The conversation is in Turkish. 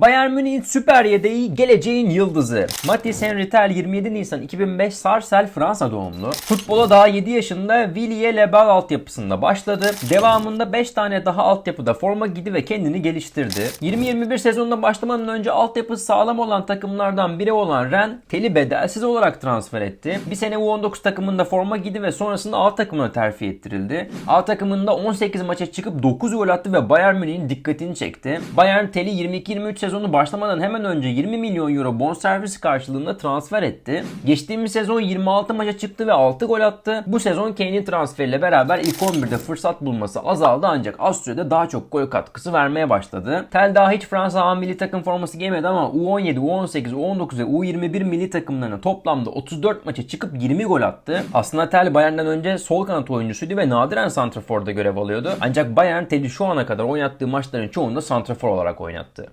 Bayern Münih'in süper yedeği geleceğin yıldızı. Mathis Henritel 27 Nisan 2005 Sarsel Fransa doğumlu. Futbola daha 7 yaşında Villiers Lebel altyapısında başladı. Devamında 5 tane daha altyapıda forma giydi ve kendini geliştirdi. 20-21 sezonuna başlamadan önce altyapısı sağlam olan takımlardan biri olan Ren, Tel'i bedelsiz olarak transfer etti. Bir sene U19 takımında forma giydi ve sonrasında A takımına terfi ettirildi. A takımında 18 maça çıkıp 9 gol attı ve Bayern Münih'in dikkatini çekti. Bayern Tel'i 22-23 sezonu başlamadan hemen önce 20 milyon euro bonservis karşılığında transfer etti. Geçtiğimiz sezon 26 maça çıktı ve 6 gol attı. Bu sezon Kane'in transferiyle beraber ilk 11'de fırsat bulması azaldı ancak az sürede daha çok gol katkısı vermeye başladı. Tel daha hiç Fransa A milli takım forması giymedi ama U17, U18, U19 ve U21 milli takımlarına toplamda 34 maça çıkıp 20 gol attı. Aslında Tel Bayern'den önce sol kanat oyuncusuydu ve nadiren santraforda görev alıyordu. Ancak Bayern Tel'i şu ana kadar oynattığı maçların çoğunda santrafor olarak oynattı.